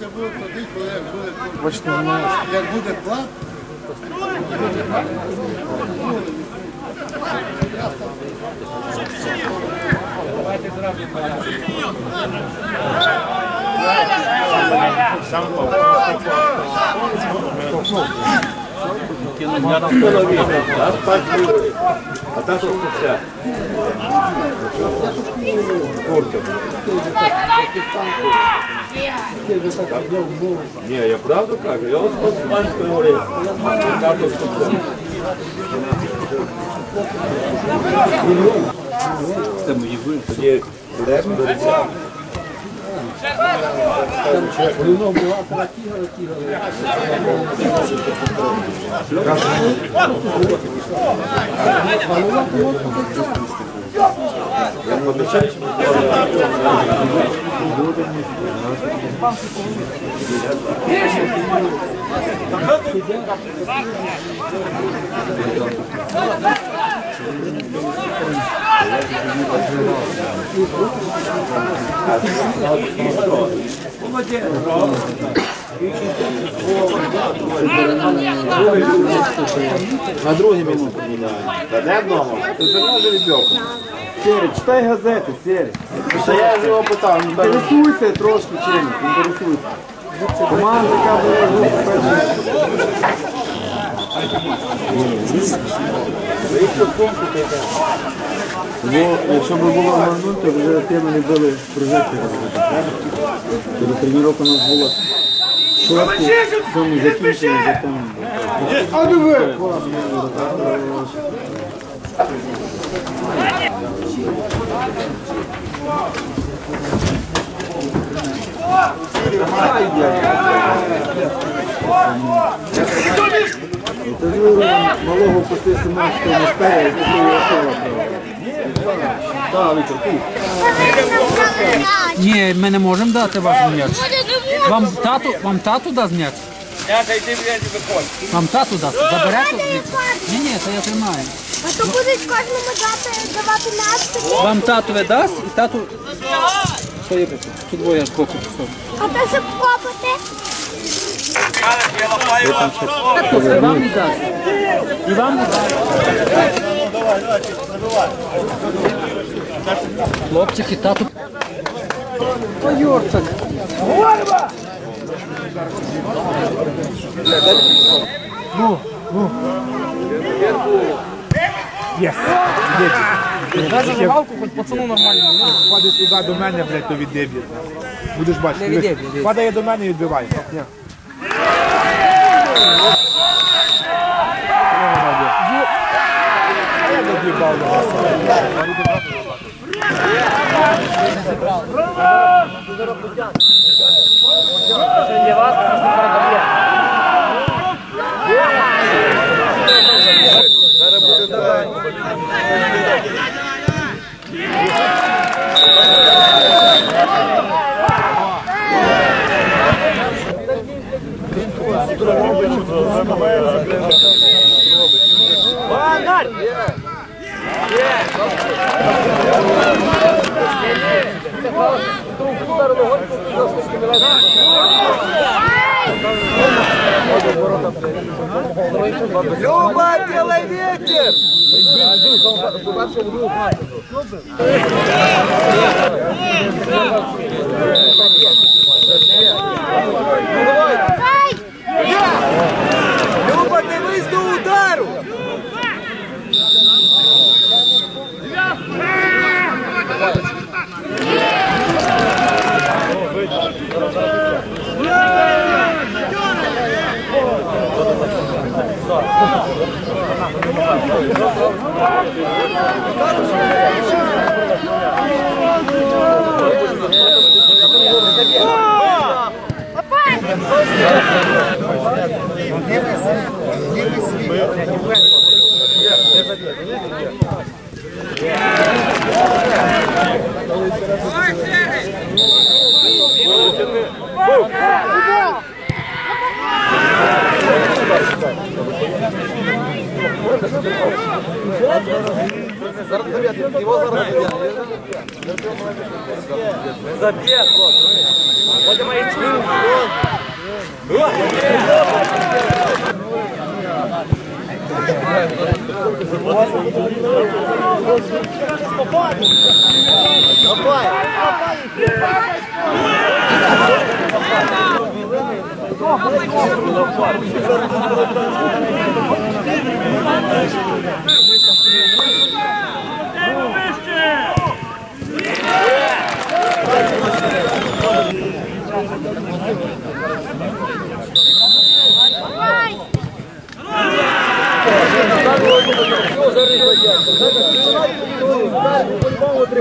Це буде тоді, коли як буде Бачите, немає. як буде клад, А так що все. Ні, я правду кажу, я ось з панською говорив. Карту все. Це мої ви. Тоді береш до рецепту. На друге місце поміняємо. Та не вдома. Ти. Читай газети, Сері. Ще я ж його питав, інтересуйся трошки чимось, інтересуйся. Команда, яка була група перша. Ну, якщо б було грануть, то вже теми не були прожекти робити. До тренування у нас було шостий, сьомий закінчили, затем. А диви! Ти ж малого пусти Симонського на спереду, і після його. Так, Віктор, ти. Ні, ми не можемо дати вам м'яч. Вам тату, вам тату дасть м'яч? Вам тату дасть. Заберете? Ні, ні, це я тримаю. А то будуть кожному дати давати м'яч такий, Вам тату видасть і тату... Що є? Тут двоє ж а то щоб копати. І вам не дасть. І вам не дасть. Хлопчики, тату. Ой, Йорчик. Дай зажигалку, хоч пацану нормально. Падай сюди до мене, блядь, то відіб'є. Будеш бачити. Падає до мене і відбиває. Ні. Я до. Люба, делай ветер! Ай! Левый свет, левый свет.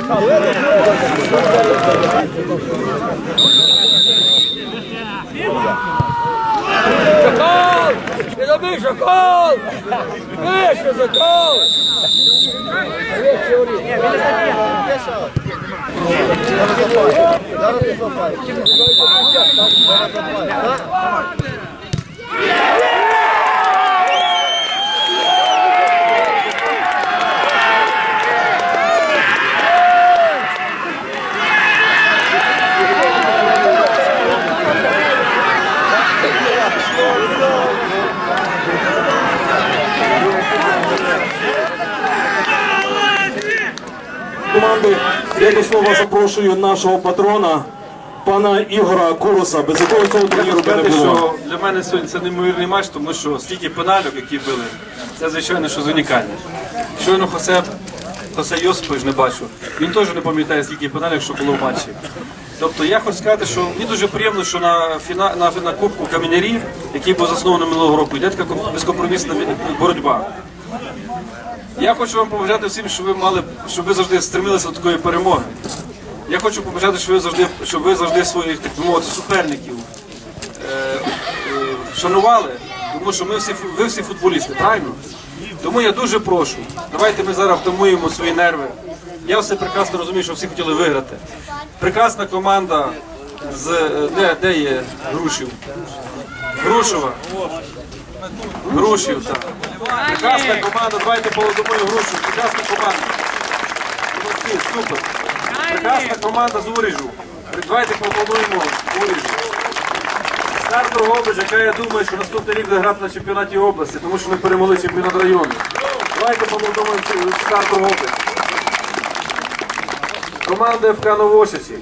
Шакал! Не забий шакал! Вище шакал! команди я до слова запрошую нашого патрона, пана Ігора Куруса, без якого цього турніру би не було. що для мене сьогодні це неймовірний матч, тому що стільки пенальок, які били, це звичайно що унікальне. Щойно Хосе, Хосе Йосипович не бачу. Він теж не пам'ятає, скільки пенальок, що було в матчі. Тобто я хочу сказати, що мені дуже приємно, що на, фіна, на, на Кубку Камінярів, який був заснований минулого року, йде така безкомпромісна боротьба. Я хочу вам побажати всім, щоб ви мали, щоб ви завжди стремилися до такої перемоги. Я хочу побажати, щоб ви завжди, щоб ви завжди своїх так би мовити, суперників е, е, шанували, тому що ми всі ви всі футболісти, правильно? Тому я дуже прошу, давайте ми зараз втамуємо свої нерви. Я все прекрасно розумію, що всі хотіли виграти. Прекрасна команда з е, де, де є Грушів? Грушева. Грушів, так. Прекрасна команда, давайте полодомою Грушів. Прекрасна команда. Молодці, супер. Прекрасна команда з Уріжу. Давайте поаплодуємо Уріжу. Стар Дрогобич, яка я думаю, що наступний рік буде грати на чемпіонаті області, тому що ми перемогли чемпіонат району. Давайте поаплодуємо Стар Дрогобич. Команда ФК Новосічі.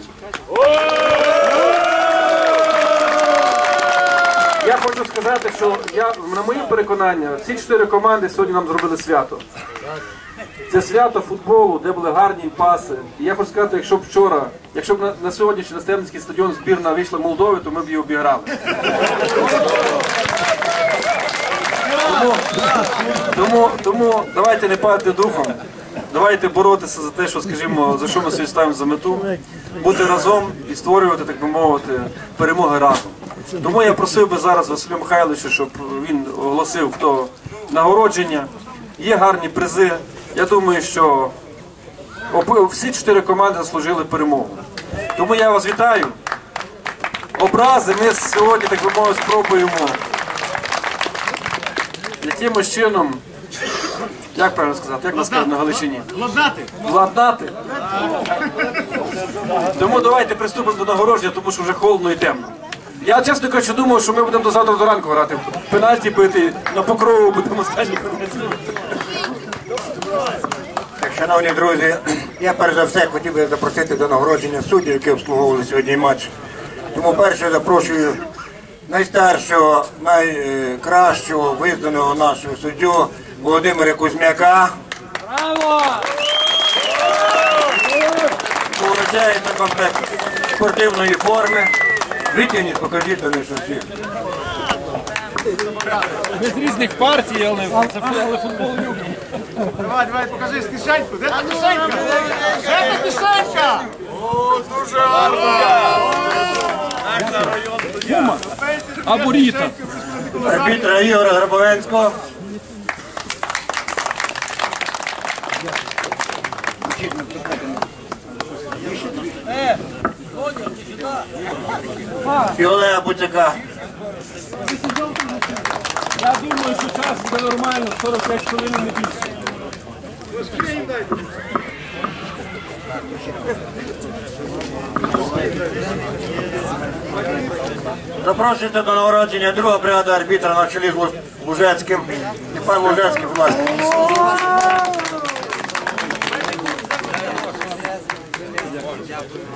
Я хочу сказати, що я, на моє переконання, всі чотири команди сьогодні нам зробили свято. Це свято футболу, де були гарні паси. І я хочу сказати, якщо б вчора, якщо б на, на сьогоднішній на Стемницький стадіон збірна вийшла Молдови, то ми б її обіграли. Тому, тому, тому давайте не падати духом, давайте боротися за те, що, скажімо, за що ми собі ставимо за мету, бути разом і створювати, так би мовити, перемоги разом. Тому я просив би зараз Василю Михайловича, щоб він оголосив, хто нагородження. Є гарні призи. Я думаю, що всі чотири команди заслужили перемогу. Тому я вас вітаю. Образи ми сьогодні, так би мовити, спробуємо якимось чином, як правильно сказати, як нас кажуть на Галичині? Владнати. Владнати. Тому давайте приступимо до нагородження, тому що вже холодно і темно. Я чесно кажучи, думав, що ми будемо до завтра до ранку грати. Пенальті бити, на покрову будемо останні пенальті. Шановні друзі, я перш за все хотів би запросити до нагородження суддів, які обслуговували сьогодні матч. Тому перше запрошую найстаршого, найкращого визнаного нашого суддю Володимира Кузьмяка. Браво! Вручається комплект спортивної форми. Витягніть, покажіть до них всіх. Ми з різних партій, але але футбол любимо. Давай, давай, покажи кишеньку. Де та кишенька? Де та кишенька? О, дуже гарно. Або Ріта. Арбітра Ігора Грабовенського. І Олега Буцяка. Я думаю, що час буде нормально, 45 хвилин не більше. Запрошуйте до нагородження друга бригада арбітра на чолі з Лу- Лужецьким. І пан Лужецький, будь ласка.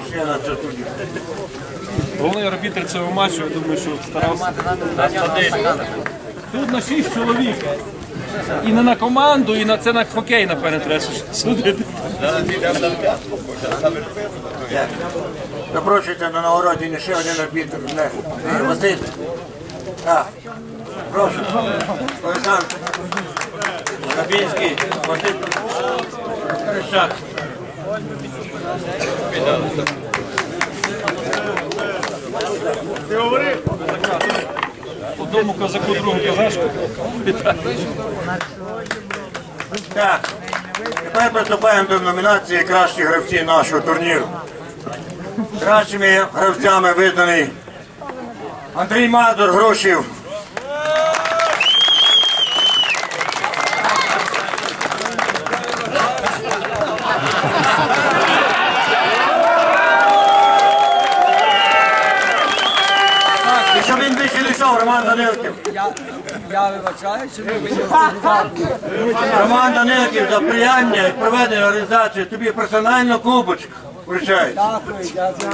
Ще на цю студію. Головний арбітр цього матчу, я думаю, що старався. Тут на 6 чоловік. І не на команду, і на це на хокей, напевне, треба судити. Запрошуйте до нагородження ще один арбітр. Василь. Так. Прошу. Олександр. Кабінський. Василь. Крищак. Одному козаку, другому козачку. Так. Тепер приступаємо до номінації кращі гравці нашого турніру. Кращими гравцями визнаний Андрій Мазур Грушів. І щоб він більше не йшов, Роман Данилків. Я вибачаю, що ви Роман Данилків за прияння і проведення організації тобі персонально кубочку вручають. дякую, дякую.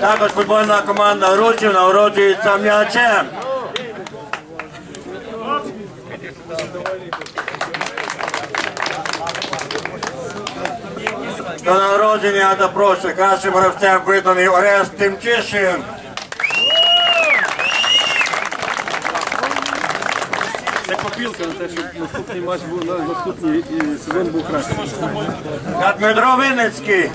Також футбольна команда Ручів нагороджується м'ячем. До нагородження запрошую кращим гравцем виданий Орест Тимчишин. Це копілка на те, щоб наступний матч був на наступний сезон був кращий. Дмитро Винницький.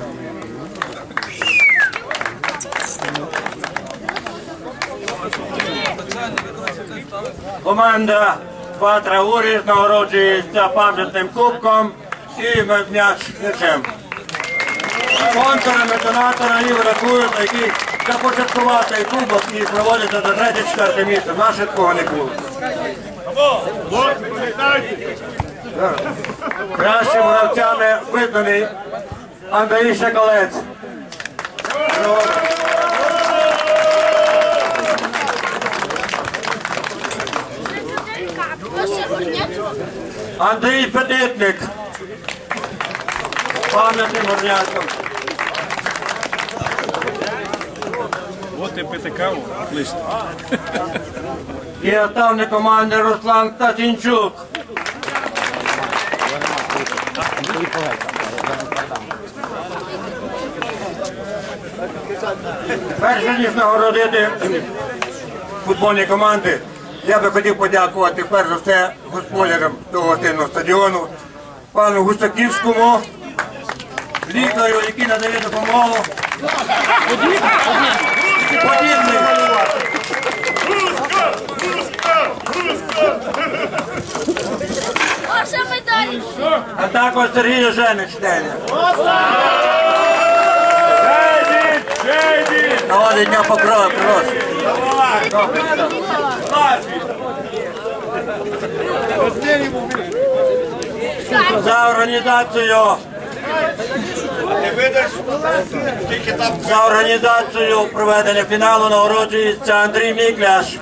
Команда Патра Уріж нагороджується пам'ятним кубком і м'яч м'ячем. Спонсорами донатора Ігора Куюта, який започаткував цей кубок і проводиться до 3-4 місце. В нас такого не було. Кращим гравцями визнаний Андрій Шакалець. Андрій Педитник. Пам'ятним горняком. І пити каву, кличте. І наставник команди Руслан Тасінчук. Перше ніж нагородити футбольні команди, я би хотів подякувати перш за все господарям того гостинного стадіону, пану Гусаківському, лікарю, який надає допомогу. Подібний. Ваша медаль. А також Сергій Женич Деня. Нагоди дня покрова, прошу. За організацію. За організацію проведення фіналу нагороджується Андрій Мікляш.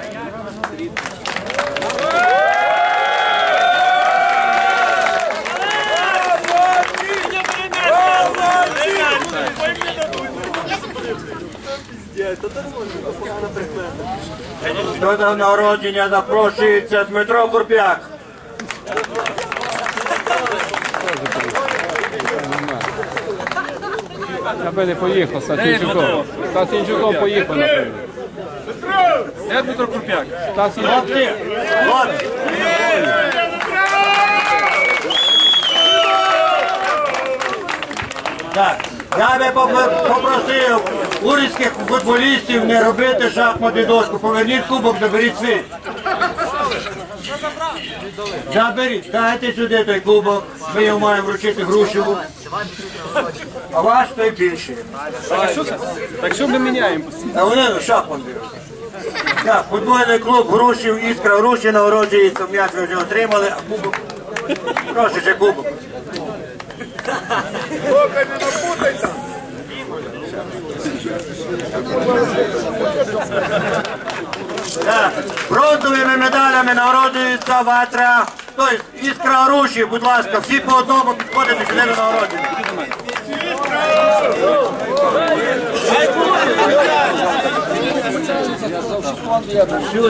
До народження запрошується Дмитро Курпяк. Я не поїхав, Стасінчуком. Стасінчуком поїхав, напевно. Де Дмитро Курпяк? Хлопці. Так, я би попросив урядських футболістів не робити шахматну дошку. Поверніть кубок, заберіть свій. Заберіть, дайте сюди той кубок, ми його маємо вручити Грушеву. А ваш той більший. Так що ми міняємо? А вони шахмат беруть. Так, футбольний клуб Грушів, Іскра Груші нагороджується, м'яч ви вже отримали, а кубок. Прошу ще кубок. Так, бронзовими медалями нагороджується ватра. Тобто, іскра руші, будь ласка, всі по одному підходите сюди до нагородження.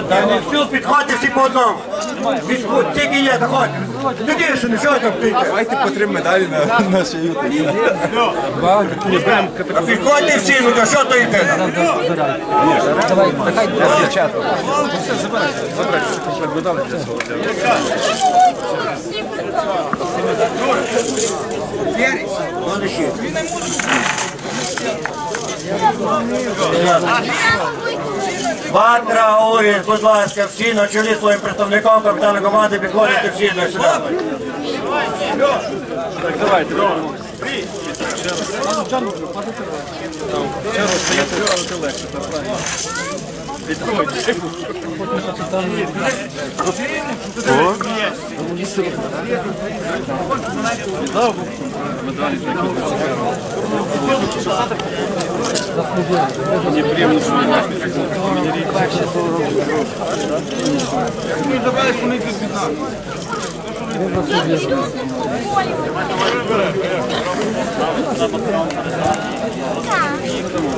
Та не всю підходьте всі по одному. Тільки є, заходь. Тоді що, не що там стоїте? Давайте по три медалі на наші юти. Підходьте всі, ну то що то йде? Ватра, Оріс, будь ласка, всі на чолі своїм представником капітана команди підходите всі до сюди.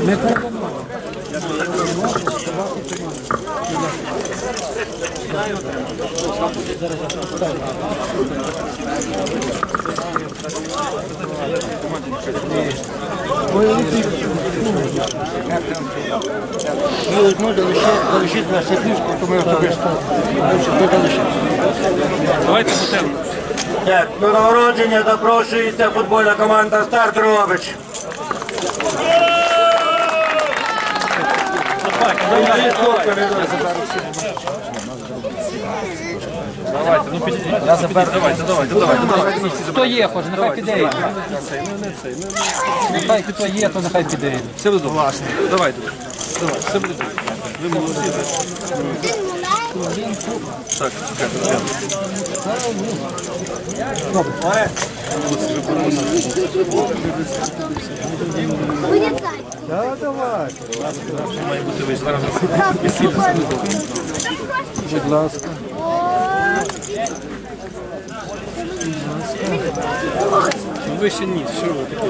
Ми одну залишити на сидушку, то ми особисто. Давайте будемо. Так, до нагородження запрошується футбольна команда Старт Робич. Давайте, ну підійдіть. Давайте, давайте, давайте, давайте. Хто є, хоч, нехай піде. Нехай хто є, то нехай піде. Все буде добре. Давайте. Давай, все буде добре. Ви молодці. Так, чекайте. Має бути ви. Будь ласка. Ну ви ще ні, що ви такі?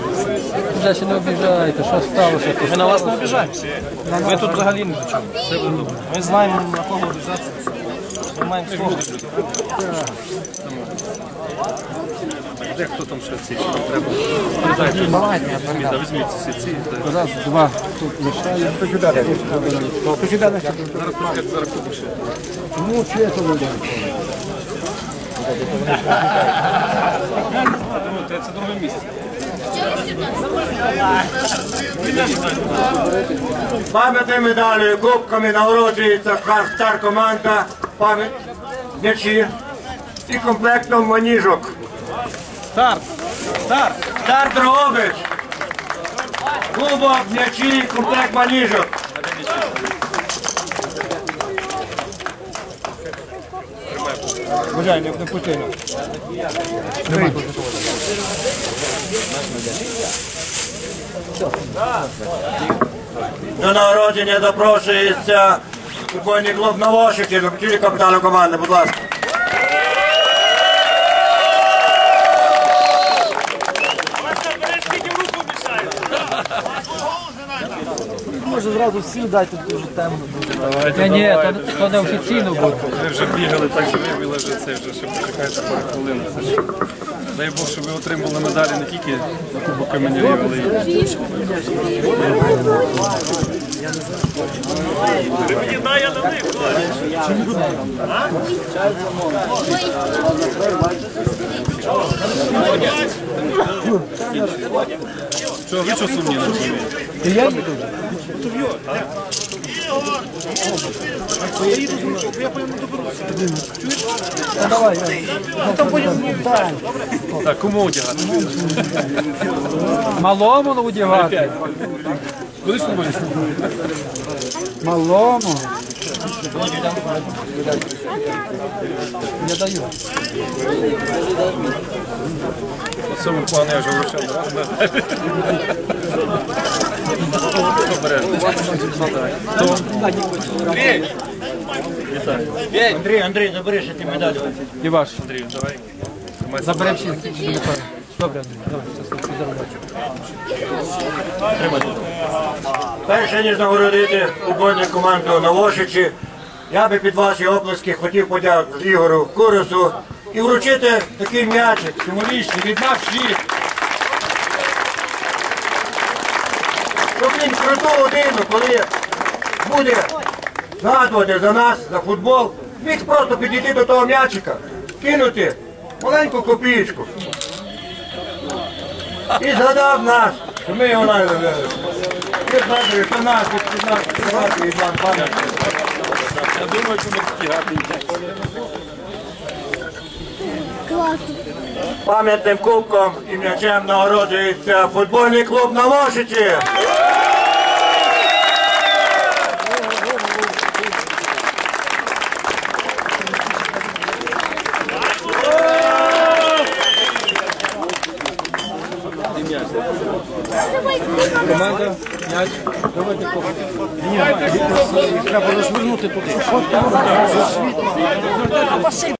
Вже ще не обіжайте, що сталося? Ми на вас не обіжаємося. Ми тут взагалі не до чого. Ми знаємо, на кого обіжатися. Ми маємо свого. Де хто там ще ці, що там треба? Дайте, візьміть, да, візьміть ці ці. Раз, два, тут лишаю. Зараз покажуть, зараз купу ще. Ну, це друге місце. Пам'ятною медалею, кубками нагороджується стар команда, пам'ять, м'ячі і комплектом маніжок. Старт! Старт! Старт Робич. Кубок, м'ячі, комплект маніжок. Бажаю, не потину. До народження запрошується футбольний клуб Новошики, до капітану команди, будь ласка. Може зразу всі дайте дуже темно буде. Ні, ні, то, то не офіційно буде. Ви вже бігали, так що вибіли вже це вже, що почекаєте пару хвилин. Це ж- Дай Бог, щоб ви отримали медалі не тільки на Кубок Каменярів, але й Що, ви що сумні на? Я буду. Та давай, я. Так, кому одягати? Малому одягати. Будеш футболістом? Малому. Я даю. Цьому плану я вже Андрій, Андрій, забери ще ті медалі. І ваш, Андрій, давай. Заберемо всі телефони. Добре, Андрій, давай, щас здорово. Перше, ніж нагородити футбольну команду Новошичі, я би під ваші оплески хотів подякувати Ігору Курусу і вручити такий м'ячик символічний від нас всіх. Щоб він круту годину, коли буде згадувати за нас, за футбол, міг просто підійти до того м'ячика, кинути маленьку копійку. І згадав нас, що ми його пам'ятник. Я думаю, що ми такі гарні. Пам'ятним кубком і м'ячем нагороджується футбольний клуб на Мошичі. Треба розвернути туди.